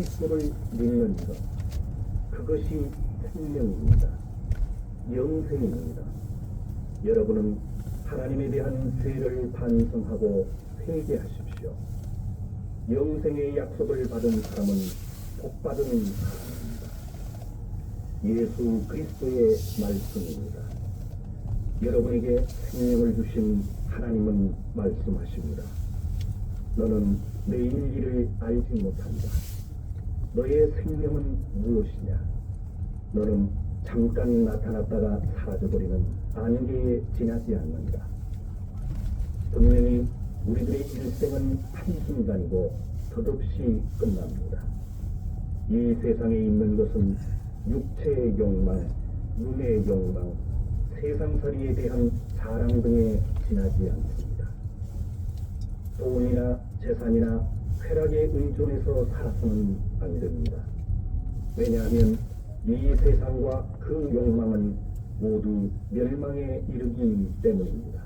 그리스도를 믿는 것 그것이 생명입니다. 영생입니다. 여러분은 하나님에 대한 죄를 반성하고 회개하십시오. 영생의 약속을 받은 사람은 복받은 사람입니다. 예수 그리스도의 말씀입니다. 여러분에게 생명을 주신 하나님은 말씀하십니다. 너는 내일 일을 알지 못한다. 너의 생명은 무엇이냐? 너는 잠깐 나타났다가 사라져버리는 안개에 지나지 않는다. 분명히 우리들의 일생은 한순간이고 덧없이 끝납니다. 이 세상에 있는 것은 육체의 욕망, 눈의 욕망, 세상살이에 대한 자랑 등에 지나지 않습니다. 돈이나 재산이나 쾌락에 의존해서 살아서는 안 됩니다. 왜냐하면 이 세상과 그 욕망은 모두 멸망에 이르기 때문입니다.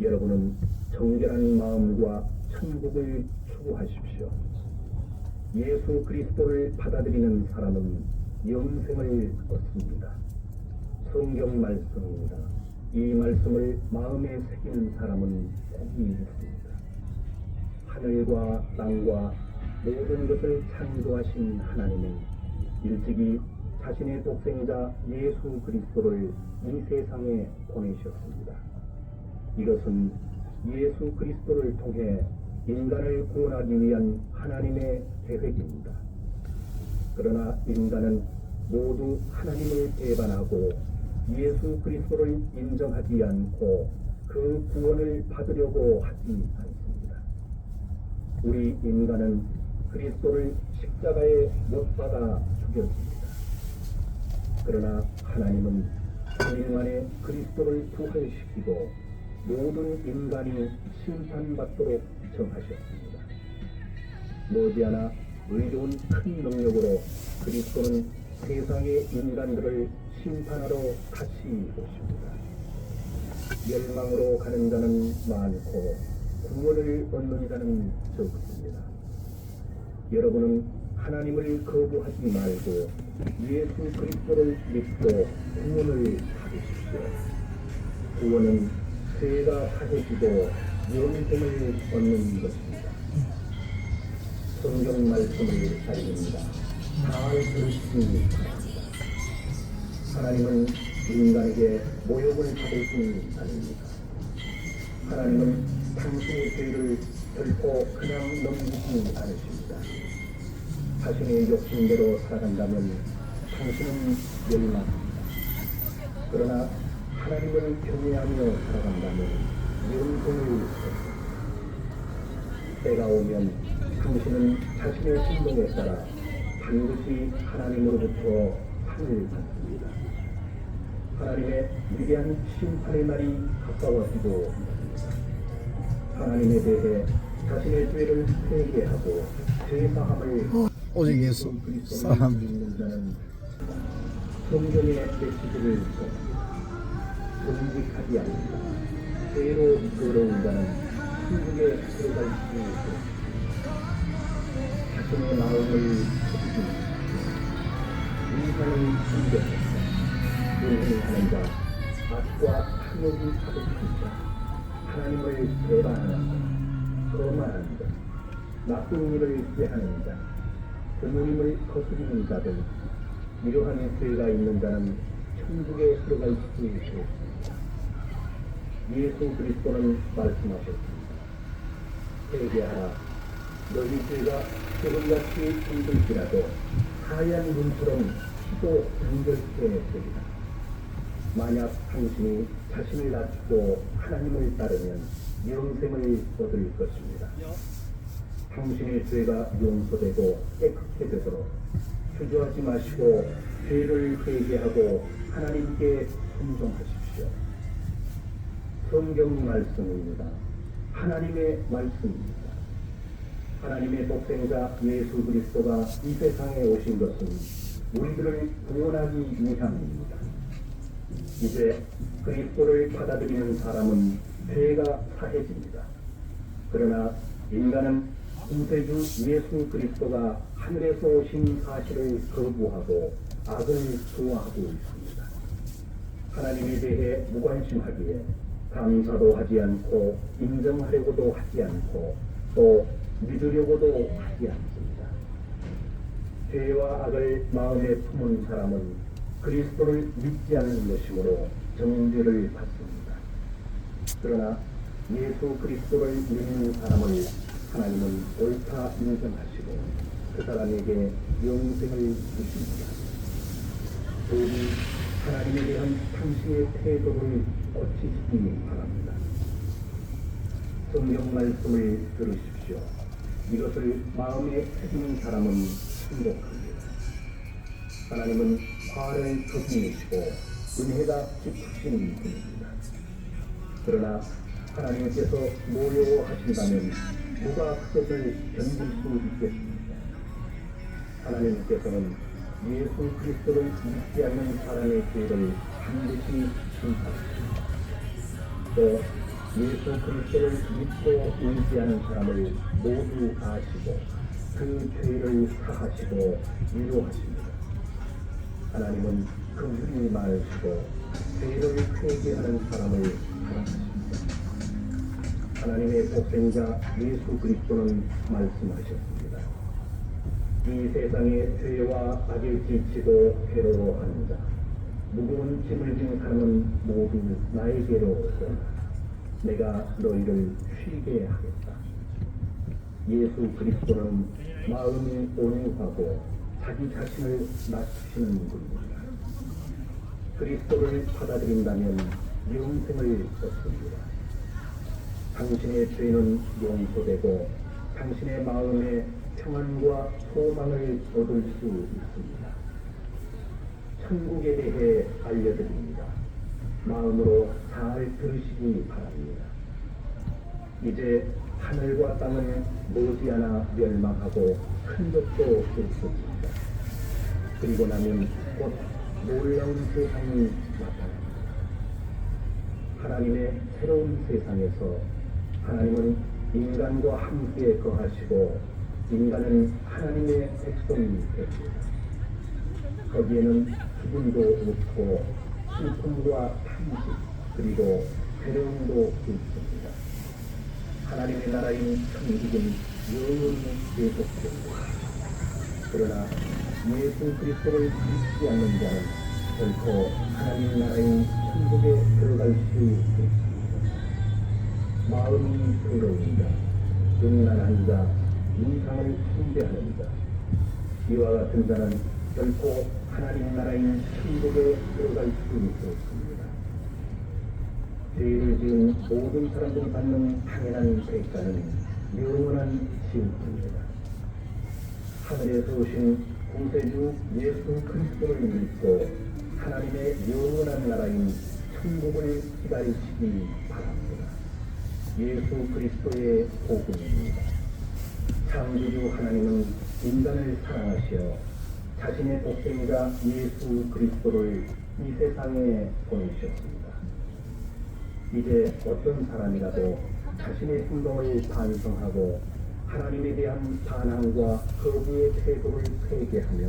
여러분은 정결한 마음과 천국을 추구하십시오. 예수 그리스도를 받아들이는 사람은 영생을 얻습니다. 성경 말씀입니다. 이 말씀을 마음에 새기는 사람은 복이 있습니다. 하늘과 땅과 모든 것을 창조하신 하나님은 일찍이 자신의 독생자 예수 그리스도를 이 세상에 보내셨습니다. 이것은 예수 그리스도를 통해 인간을 구원하기 위한 하나님의 계획입니다. 그러나 인간은 모두 하나님을 배반하고 예수 그리스도를 인정하지 않고 그 구원을 받으려고 하지 않습니다. 우리 인간은 그리스도를 십자가에 못 박아 죽였습니다. 그러나 하나님은 3일 만에 그리스도를 부활시키고 모든 인간이 심판받도록 정하셨습니다. 머지않아 의로운 큰 능력으로 그리스도는 세상의 인간들을 심판하러 다시 오십니다. 멸망으로 가는 자는 많고 구원을 얻는 자는 적습니다. 여러분은 하나님을 거부하지 말고 예수 그리스도를 믿고 구원을 받으십시오. 구원은 죄가 사해지고 영생을 얻는 것입니다. 성경 말씀을 알립니다. 잘 들으시기 바랍니다. 하나님은 인간에게 모욕을 받을 뿐 아닙니다. 하나님은 당신의 죄를 결코 그냥 넘기지 않으십니다. 자신의 욕심대로 살아간다면 당신은 멸망합니다. 그러나 하나님을 경외하며 살아간다면 영생을 얻습니다. 때가 오면 당신은 자신의 신동에 따라 반드시 하나님으로부터 상을 받습니다. 하나님의 위대한 심판의 날이 가까워지고 있습니다. 하나님에 대해 자신의 죄를 회개하고 죄사함을 오직 예수 사람 성경의 메시지를 정직하지 않는다. 죄로 더러운 자는 천국에 들어갈 수 없다. 자신의 마음을 걷지 인간은 숨겼다. 인생하는 자, 악과 탐욕이 가득한 자, 자, 거만한 자, 나쁜 일을 꾀하는 자, 부모님을 거스리는 자들, 이러한 죄가 있는 자는 천국에 들어갈 수 있습니다. 예수 그리스도는 말씀하셨습니다. 회개하라. 너희 죄가 조금같이 힘들지라도 하얀 눈처럼 피도 정결케 되리라. 만약 당신이 자신을 낮추고 하나님을 따르면 영생을 얻을 것입니다. 당신의 죄가 용서되고 깨끗해 되도록 주저하지 마시고 죄를 회개하고 하나님께 순종하십시오. 성경 말씀입니다. 하나님의 말씀입니다. 하나님의 독생자 예수 그리스도가 이 세상에 오신 것은 우리들을 구원하기 위함입니다. 이제 그리스도를 받아들이는 사람은 죄가 사해집니다. 그러나 인간은 구세주 예수 그리스도가 하늘에서 오신 사실을 거부하고 악을 좋아하고 있습니다. 하나님에 대해 무관심하기에 감사도 하지 않고 인정하려고도 하지 않고 또 믿으려고도 하지 않습니다. 죄와 악을 마음에 품은 사람은 그리스도를 믿지 않는 것이므로 정죄를 받습니다. 그러나 예수 그리스도를 믿는 사람을 하나님은 옳다 인정하시고 그 사람에게 영생을 주십니다. 부디 하나님에 대한 당신의 태도를 고치시기 바랍니다. 성경 말씀을 들으십시오. 이것을 마음에 새기는 사람은 행복합니다. 하나님은 화를 거두시고 은혜가 깊으신 분입니다. 그러나 하나님께서 모여하신다면 누가 그것을 견딜 수 있겠습니까? 하나님께서는 예수 그리스도를 믿지 않는 사람의 죄를 반드시 심판하십니다. 또 예수 그리스도를 믿고 의지하는 사람을 모두 아시고 그 죄를 사하시고 위로하십니다. 하나님은 긍휼히 말하시고 죄를 회개하는 사람을 사랑하십니다. 하나님의 복생자 예수 그리스도는 말씀하셨습니다. 이 세상의 죄와 악에 지치고 괴로워하는 자, 무거운 짐을 진 사람은 모두 나에게로 오라. 내가 너희를 쉬게 하겠다. 예수 그리스도는 마음이 온유하고 자기 자신을 낮추시는 분입니다. 그리스도를 받아들인다면 영생을 얻습니다. 당신의 죄는 용서되고 당신의 마음에 평안과 소망을 얻을 수 있습니다. 천국에 대해 알려드립니다. 마음으로 잘 들으시기 바랍니다. 이제 하늘과 땅은 머지않아 멸망하고 큰 것도 없습니다. 그리고 나면 곧 놀라운 세상이 나타납니다. 하나님의 새로운 세상에서 하나님은 인간과 함께 거하시고 인간은 하나님의 백성이 됩니다. 거기에는 기분도 없고 슬픔과 탄식 그리고 괴로움도 있습니다. 하나님의 나라인 천국은 영원히 계속됩니다. 그러나 예수 그리스도를 믿지 않는 자는 결코 하나님 나라인 천국에 들어갈 수 없습니다. 마음이 더러운 자, 음란한 자, 인상을 숭배하는 자, 이와 같은 자는 결코 하나님 나라인 천국에 들어갈 수 없습니다. 죄를 지은 모든 사람들이 받는 당연한 대가는 영원한 지옥입니다. 하늘에서 오신 구세주 예수 그리스도를 믿고 하나님의 영원한 나라인 천국을 기다리시기 바랍니다. 예수 그리스도의 복음입니다. 창조주 하나님은 인간을 사랑하시어 자신의 독생자 예수 그리스도를 이 세상에 보내주셨습니다. 이제 어떤 사람이라도 자신의 행동을 반성하고 하나님에 대한 반항과 거부의 태도를 회개하며